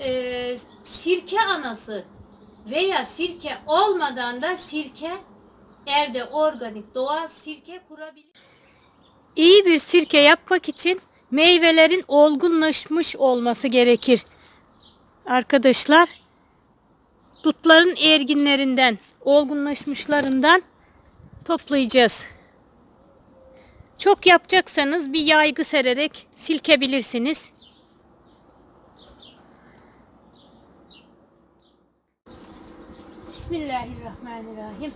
e, sirke anası veya sirke olmadan da sirke evde organik doğal sirke kurabilir. İyi bir sirke yapmak için meyvelerin olgunlaşmış olması gerekir. Arkadaşlar dutların erginlerinden, olgunlaşmışlarından toplayacağız. Çok yapacaksanız bir yaygı sererek silkebilirsiniz. Bismillahirrahmanirrahim.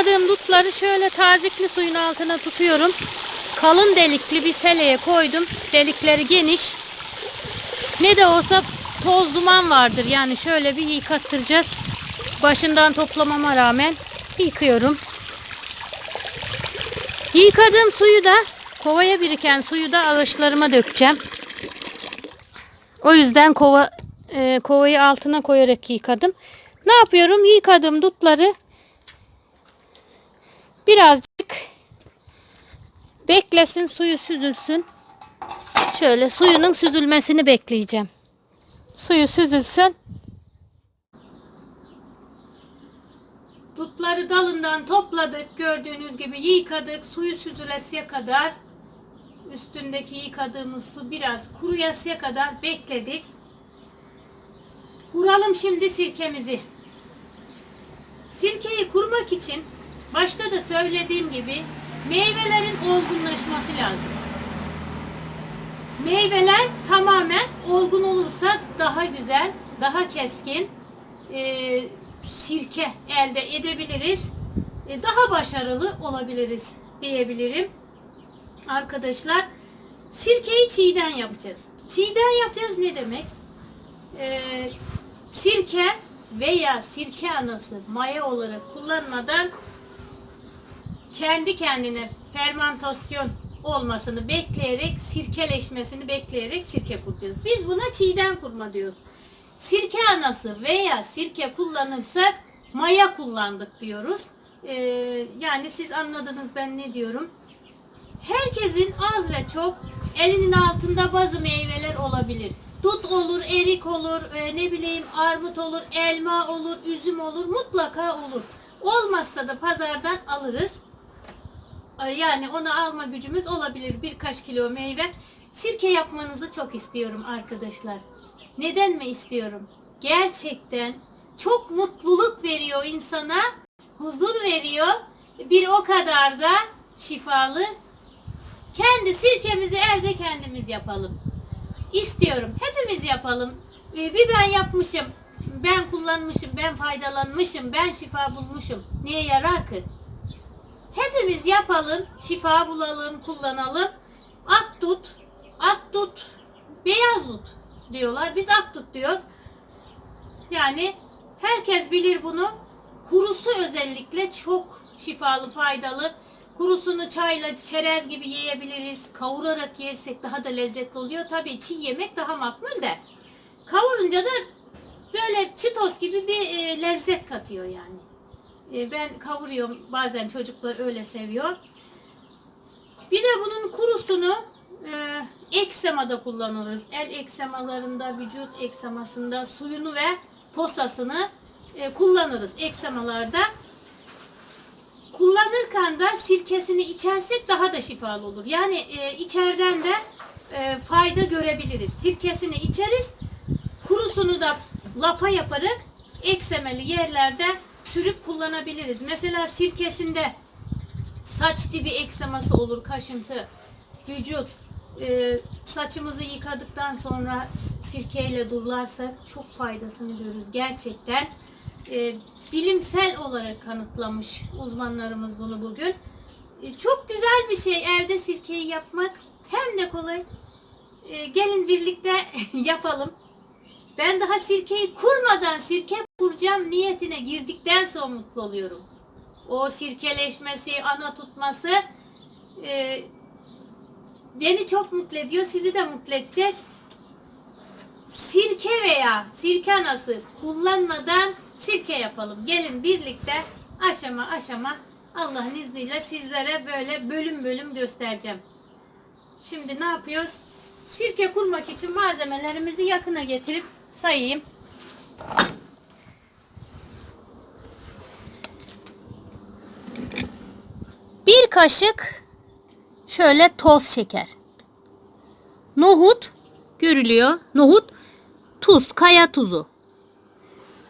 Topladığım dutları şöyle tazikli suyun altına tutuyorum. Kalın delikli bir seleye koydum. Delikleri geniş. Ne de olsa toz duman vardır. Yani şöyle bir yıkattıracağız. Başından toplamama rağmen yıkıyorum. Yıkadığım suyu da kovaya biriken suyu da ağaçlarıma dökeceğim. O yüzden kova e, kovayı altına koyarak yıkadım. Ne yapıyorum? Yıkadığım dutları birazcık beklesin suyu süzülsün. Şöyle suyunun süzülmesini bekleyeceğim. Suyu süzülsün. Dutları dalından topladık. Gördüğünüz gibi yıkadık. Suyu süzülesiye kadar üstündeki yıkadığımız su biraz kuruyasıya kadar bekledik. Kuralım şimdi sirkemizi. Sirkeyi kurmak için başta da söylediğim gibi meyvelerin olgunlaşması lazım. Meyveler tamamen olgun olursa daha güzel, daha keskin e, sirke elde edebiliriz. E, daha başarılı olabiliriz diyebilirim. Arkadaşlar sirkeyi çiğden yapacağız. Çiğden yapacağız ne demek? E, sirke veya sirke anası maya olarak kullanmadan kendi kendine fermentasyon olmasını bekleyerek, sirkeleşmesini bekleyerek sirke kuracağız. Biz buna çiğden kurma diyoruz. Sirke anası veya sirke kullanırsak maya kullandık diyoruz. Ee, yani siz anladınız ben ne diyorum. Herkesin az ve çok elinin altında bazı meyveler olabilir. Dut olur, erik olur, e, ne bileyim armut olur, elma olur, üzüm olur, mutlaka olur. Olmazsa da pazardan alırız. Ay, Yani onu alma gücümüz olabilir birkaç kilo meyve. Sirke yapmanızı çok istiyorum arkadaşlar. Neden mi istiyorum? Gerçekten çok mutluluk veriyor insana, huzur veriyor. Bir o kadar da şifalı. Kendi sirkemizi evde kendimiz yapalım. İstiyorum. Hepimiz yapalım. Bir ben yapmışım. Ben kullanmışım, ben faydalanmışım, ben şifa bulmuşum. Niye yarar ki? Hepimiz yapalım, şifa bulalım, kullanalım. Ak tut, ak tut, beyaz tut diyorlar. Biz ak tut diyoruz. Yani herkes bilir bunu. Kurusu özellikle çok şifalı, faydalı. Kurusunu çayla, çerez gibi yiyebiliriz. Kavurarak yersek daha da lezzetli oluyor. Tabii çiğ yemek daha makbul de. Kavurunca da böyle çitos gibi bir e, lezzet katıyor yani. E, ben kavuruyorum. Bazen çocuklar öyle seviyor. Bir de bunun kurusunu e, eksemada kullanırız. El eksemalarında, vücut eksemasında suyunu ve posasını e, kullanırız eksemalarda. Kullanırken de sirkesini içersek daha da şifalı olur. Yani e, içeriden de e, fayda görebiliriz. Sirkesini içeriz, kurusunu da lapa yaparak eksemeli yerlerde sürüp kullanabiliriz. Mesela sirkesinde saç dibi ekseması olur, kaşıntı, vücut, e, saçımızı yıkadıktan sonra sirkeyle durularsak çok faydasını görürüz. Gerçekten e, bilimsel olarak kanıtlamış uzmanlarımız bunu bugün. E, Çok güzel bir şey evde sirkeyi yapmak. Hem de kolay. E, gelin birlikte yapalım. Ben daha sirkeyi kurmadan sirke kuracağım niyetine girdikten sonra mutlu oluyorum. O sirkeleşmesi, ana tutması e, beni çok mutlu ediyor. Sizi de mutlu edecek. Sirke veya sirke anası kullanmadan sirke yapalım. Gelin birlikte aşama aşama Allah'ın izniyle sizlere böyle bölüm bölüm göstereceğim. Şimdi ne yapıyoruz? Sirke kurmak için malzemelerimizi yakına getirip sayayım. Bir kaşık şöyle toz şeker. Nohut görülüyor. Nohut, tuz, kaya tuzu.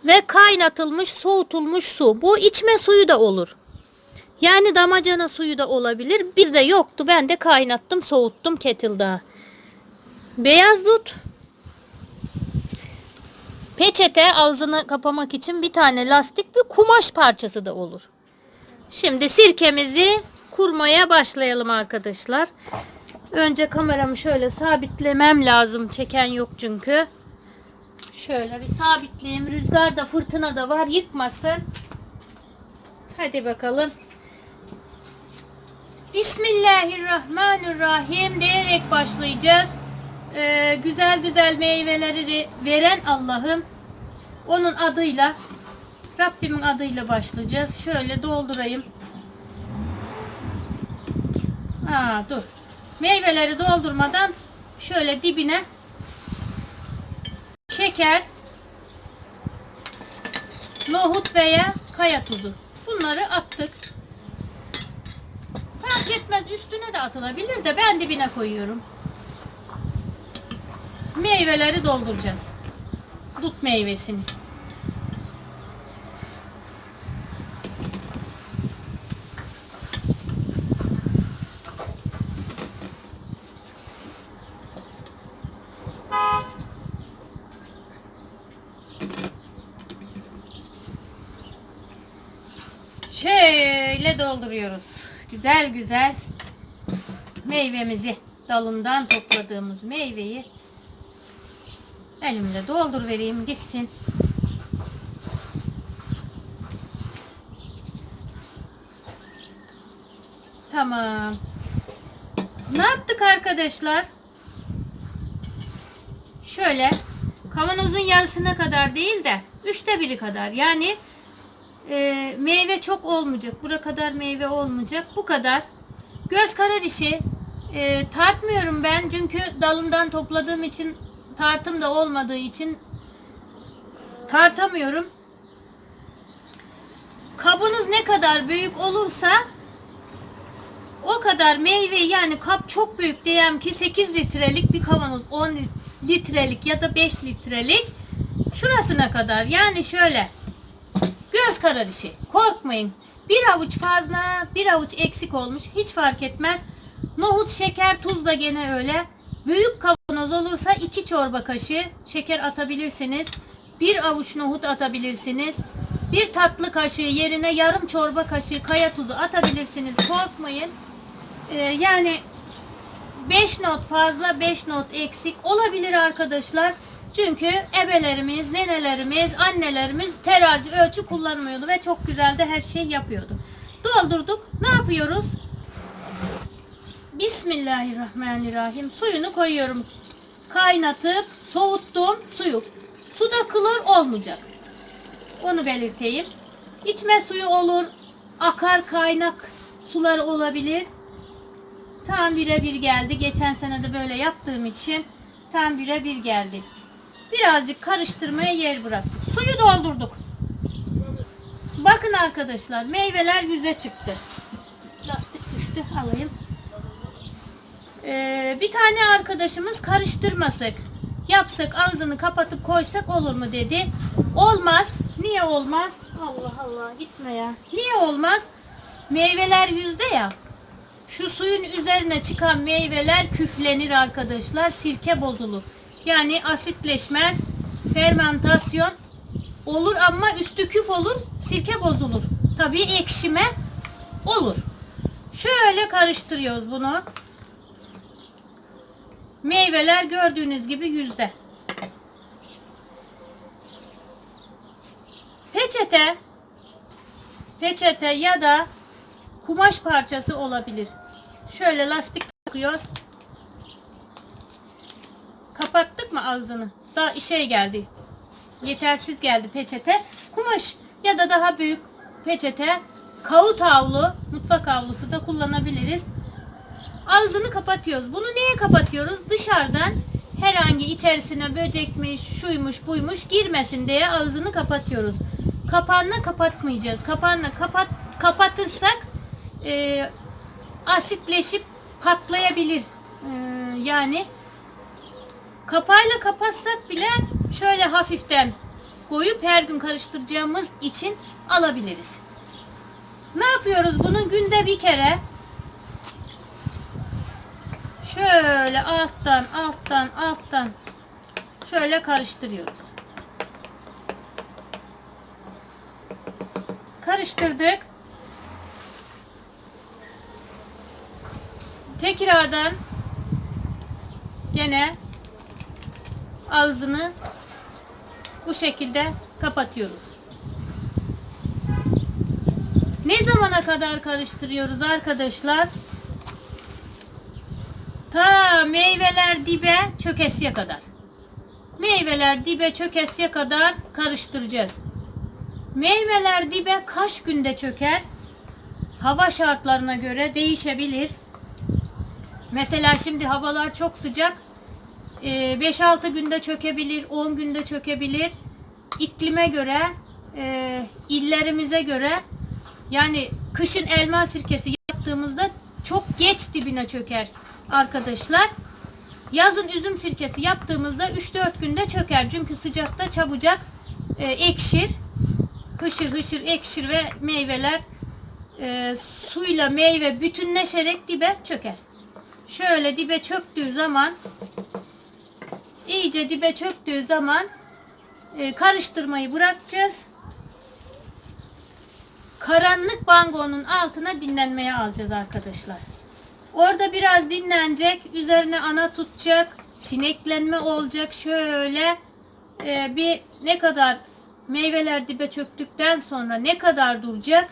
Ve kaynatılmış, soğutulmuş su. Bu içme suyu da olur. Yani damacana suyu da olabilir. Bizde yoktu. Ben de kaynattım, soğuttum kettle'da. Beyaz dut. Peçete ağzını kapamak için bir tane lastik bir kumaş parçası da olur. Şimdi sirkemizi kurmaya başlayalım arkadaşlar. Önce kameramı şöyle sabitlemem lazım. Çeken yok çünkü. Şöyle bir sabitleyeyim. Rüzgar da fırtına da var. Yıkmasın. Hadi bakalım. Bismillahirrahmanirrahim diyerek başlayacağız. Ee, güzel güzel meyveleri re- veren Allah'ım. Onun adıyla Rabbimin adıyla başlayacağız. Şöyle doldurayım. Aa, dur. Meyveleri doldurmadan şöyle dibine şeker, nohut veya kaya tuzu. Bunları attık. Fark etmez üstüne de atılabilir de ben dibine koyuyorum. Meyveleri dolduracağız. Dut meyvesini. Şöyle dolduruyoruz. Güzel güzel meyvemizi dalından topladığımız meyveyi elimle doldur vereyim gitsin. Tamam. Ne yaptık arkadaşlar? Şöyle kavanozun yarısına kadar değil de üçte biri kadar yani e, meyve çok olmayacak. Bura kadar meyve olmayacak. Bu kadar. Göz karar işi. E, tartmıyorum ben çünkü dalımdan topladığım için tartım da olmadığı için tartamıyorum. Kabınız ne kadar büyük olursa o kadar meyve yani kap çok büyük diyelim ki 8 litrelik bir kavanoz 10 litrelik ya da 5 litrelik şurasına kadar yani şöyle Göz karar işi. Korkmayın. Bir avuç fazla, bir avuç eksik olmuş. Hiç fark etmez. Nohut, şeker, tuz da gene öyle. Büyük kavanoz olursa iki çorba kaşığı şeker atabilirsiniz. Bir avuç nohut atabilirsiniz. Bir tatlı kaşığı yerine yarım çorba kaşığı kaya tuzu atabilirsiniz. Korkmayın. Ee, yani 5 not fazla 5 not eksik olabilir arkadaşlar. Çünkü ebelerimiz, nenelerimiz, annelerimiz terazi ölçü kullanmıyordu ve çok güzel de her şey yapıyordu. Doldurduk. Ne yapıyoruz? Bismillahirrahmanirrahim. Suyunu koyuyorum. Kaynatıp soğuttum suyu. Suda klor olmayacak. Onu belirteyim. İçme suyu olur. Akar kaynak suları olabilir. Tam birebir geldi. Geçen sene de böyle yaptığım için tam birebir geldi. Birazcık karıştırmaya yer bıraktık. Suyu doldurduk. Bakın arkadaşlar meyveler yüze çıktı. Lastik düştü alayım. Ee, bir tane arkadaşımız karıştırmasak, yapsak ağzını kapatıp koysak olur mu dedi. Olmaz. Niye olmaz? Allah Allah gitme ya. Niye olmaz? Meyveler yüzde ya. Şu suyun üzerine çıkan meyveler küflenir arkadaşlar. Sirke bozulur. Yani asitleşmez. Fermentasyon olur ama üstü küf olur. Sirke bozulur. Tabii ekşime olur. Şöyle karıştırıyoruz bunu. Meyveler gördüğünüz gibi yüzde. Peçete peçete ya da kumaş parçası olabilir. Şöyle lastik takıyoruz. Mı ağzını? Daha şey geldi. Yetersiz geldi peçete. Kumaş ya da daha büyük peçete. Kağıt havlu, mutfak havlusu da kullanabiliriz. Ağzını kapatıyoruz. Bunu niye kapatıyoruz? Dışarıdan herhangi içerisine böcekmiş, şuymuş, buymuş girmesin diye ağzını kapatıyoruz. Kapağını kapatmayacağız. Kapağını kapat kapatırsak e, asitleşip patlayabilir. E, yani kapağıyla kapatsak bile şöyle hafiften koyup her gün karıştıracağımız için alabiliriz. Ne yapıyoruz bunu? Günde bir kere şöyle alttan alttan alttan şöyle karıştırıyoruz. Karıştırdık. Tekrardan gene ağzını bu şekilde kapatıyoruz. Ne zamana kadar karıştırıyoruz arkadaşlar? Ta meyveler dibe çökesiye kadar. Meyveler dibe çökesiye kadar karıştıracağız. Meyveler dibe kaç günde çöker? Hava şartlarına göre değişebilir. Mesela şimdi havalar çok sıcak. 5-6 günde çökebilir, 10 günde çökebilir. İklime göre, e, illerimize göre yani kışın elma sirkesi yaptığımızda çok geç dibine çöker arkadaşlar. Yazın üzüm sirkesi yaptığımızda 3-4 günde çöker. Çünkü sıcakta çabucak e, ekşir. Hışır hışır ekşir ve meyveler e, suyla meyve bütünleşerek dibe çöker. Şöyle dibe çöktüğü zaman iyice dibe çöktüğü zaman e, karıştırmayı bırakacağız. Karanlık bangonun altına dinlenmeye alacağız arkadaşlar. Orada biraz dinlenecek. Üzerine ana tutacak. Sineklenme olacak. Şöyle e, bir ne kadar meyveler dibe çöktükten sonra ne kadar duracak?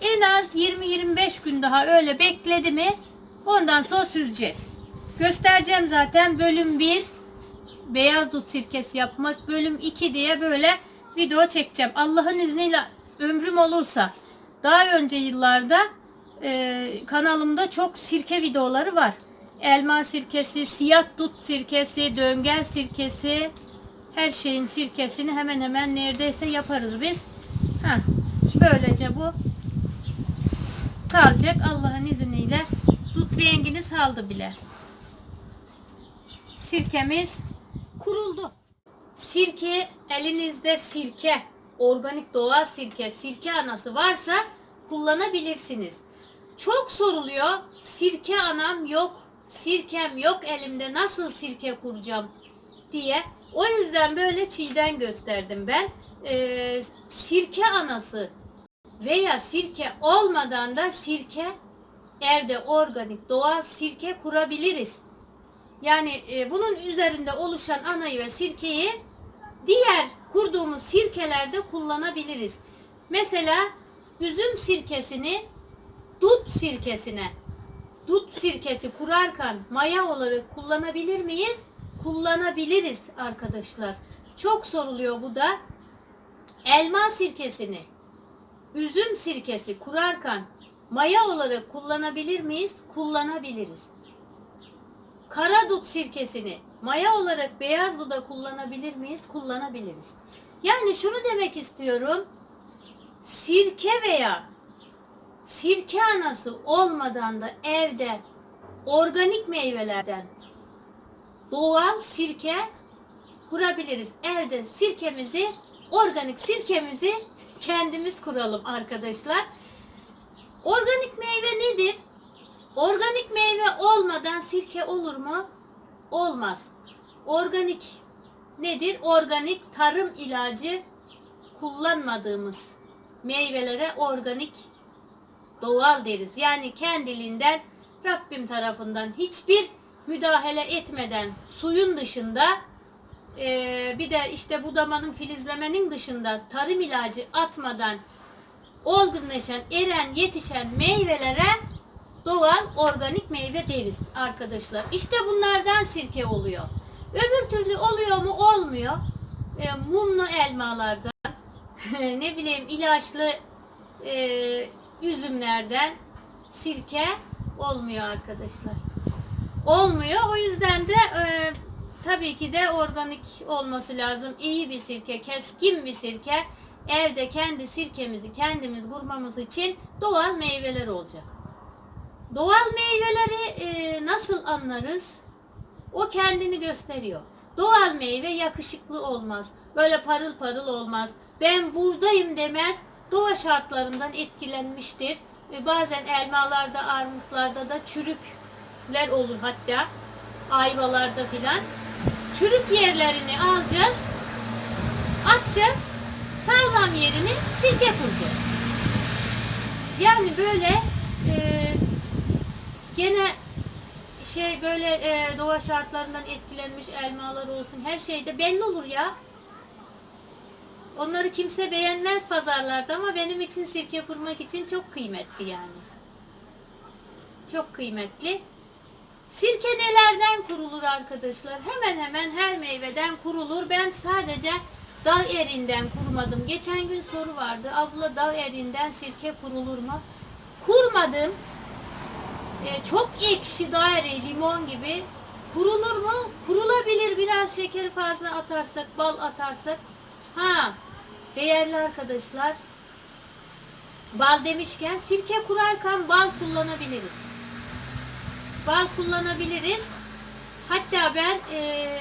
En az 20-25 gün daha öyle bekledi mi ondan sonra süzeceğiz. Göstereceğim zaten bölüm 1 beyaz dut sirkesi yapmak bölüm 2 diye böyle video çekeceğim. Allah'ın izniyle ömrüm olursa daha önce yıllarda e, kanalımda çok sirke videoları var. Elma sirkesi, siyah dut sirkesi, döngel sirkesi, her şeyin sirkesini hemen hemen neredeyse yaparız biz. Heh, böylece bu kalacak Allah'ın izniyle. Dut rengini saldı bile. Sirkemiz kuruldu. Sirke elinizde sirke, organik doğal sirke, sirke anası varsa kullanabilirsiniz. Çok soruluyor. Sirke anam yok, sirkem yok elimde nasıl sirke kuracağım diye. O yüzden böyle çiğden gösterdim ben. Ee, sirke anası veya sirke olmadan da sirke evde organik doğal sirke kurabiliriz. Yani e, bunun üzerinde oluşan anayı ve sirkeyi diğer kurduğumuz sirkelerde kullanabiliriz. Mesela üzüm sirkesini dut sirkesine dut sirkesi kurarken maya olarak kullanabilir miyiz? Kullanabiliriz arkadaşlar. Çok soruluyor bu da. Elma sirkesini üzüm sirkesi kurarken maya olarak kullanabilir miyiz? Kullanabiliriz. Kara dut sirkesini maya olarak beyaz duda kullanabilir miyiz? Kullanabiliriz. Yani şunu demek istiyorum. Sirke veya sirke anası olmadan da evde organik meyvelerden doğal sirke kurabiliriz. Evde sirkemizi, organik sirkemizi kendimiz kuralım arkadaşlar. Organik meyve nedir? Organik meyve olmadan sirke olur mu? Olmaz. Organik nedir? Organik tarım ilacı kullanmadığımız meyvelere organik Doğal deriz. Yani kendiliğinden Rabbim tarafından hiçbir müdahale etmeden suyun dışında eee, bir de işte budamanın filizlemenin dışında tarım ilacı atmadan olgunlaşan, eren, yetişen meyvelere doğal organik meyve deriz arkadaşlar. İşte bunlardan sirke oluyor. Öbür türlü oluyor mu? Olmuyor. E, mumlu elmalardan, ne bileyim ilaçlı e, üzümlerden sirke olmuyor arkadaşlar. Olmuyor. O yüzden de e, tabii ki de organik olması lazım. İyi bir sirke, keskin bir sirke. Evde kendi sirkemizi kendimiz kurmamız için doğal meyveler olacak. Doğal meyveleri e, nasıl anlarız? O kendini gösteriyor. Doğal meyve yakışıklı olmaz. Böyle parıl parıl olmaz. Ben buradayım demez. Doğa şartlarından etkilenmiştir. E, bazen elmalarda, armutlarda da çürükler olur hatta. Ayvalarda filan. Çürük yerlerini alacağız. Atacağız. Sağlam yerini sirke kuracağız. Yani böyle e, gene şey böyle e, doğa şartlarından etkilenmiş elmalar olsun her şeyde belli olur ya. Onları kimse beğenmez pazarlarda ama benim için sirke kurmak için çok kıymetli yani. Çok kıymetli. Sirke nelerden kurulur arkadaşlar? Hemen hemen her meyveden kurulur. Ben sadece dağ erinden kurmadım. Geçen gün soru vardı. Abla dağ erinden sirke kurulur mu? Kurmadım. E, çok ekşi eriği, limon gibi. Kurulur mu? Kurulabilir. Biraz şekeri fazla atarsak, bal atarsak. Ha, değerli arkadaşlar. Bal demişken sirke kurarken bal kullanabiliriz. Bal kullanabiliriz. Hatta ben eee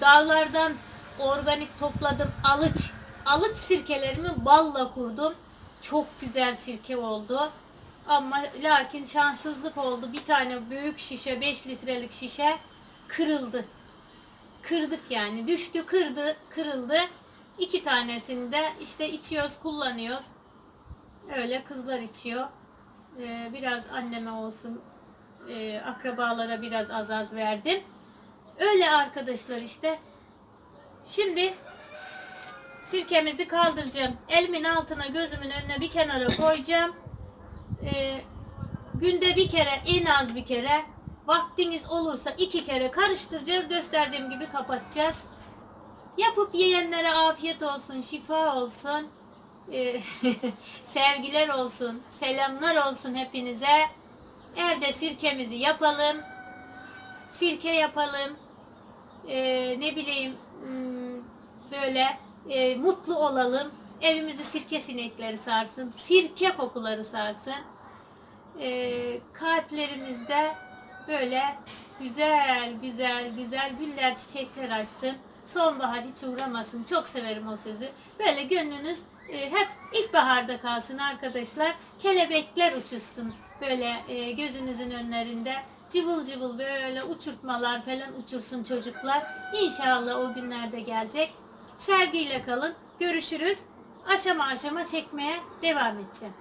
dağlardan organik topladım alıç. Alıç sirkelerimi balla kurdum. Çok güzel sirke oldu. Ama lakin şanssızlık oldu. Bir tane büyük şişe, 5 litrelik şişe kırıldı. Kırdık yani. Düştü, kırdı, kırıldı. İki tanesini de işte içiyoruz, kullanıyoruz. Öyle kızlar içiyor. Ee, biraz anneme olsun, e, akrabalara biraz az az verdim. Öyle arkadaşlar işte. Şimdi sirkemizi kaldıracağım. Elimin altına gözümün önüne bir kenara koyacağım. Ee, günde bir kere en az bir kere vaktiniz olursa iki kere karıştıracağız. Gösterdiğim gibi kapatacağız. Yapıp yiyenlere afiyet olsun, şifa olsun. Ee, sevgiler olsun, selamlar olsun hepinize. Evde sirkemizi yapalım. Sirke yapalım. Ee, ne bileyim hmm, böyle e, mutlu olalım. Evimizi sirke sinekleri sarsın. Sirke kokuları sarsın. Ee, kalplerimizde böyle güzel güzel güzel güller çiçekler açsın. Sonbahar hiç uğramasın. Çok severim o sözü. Böyle gönlünüz e, hep ilkbaharda kalsın arkadaşlar. Kelebekler uçuşsun böyle e, gözünüzün önlerinde. Cıvıl cıvıl böyle uçurtmalar falan uçursun çocuklar. İnşallah o günlerde gelecek. Sevgiyle kalın. Görüşürüz. Aşama aşama çekmeye devam edeceğim.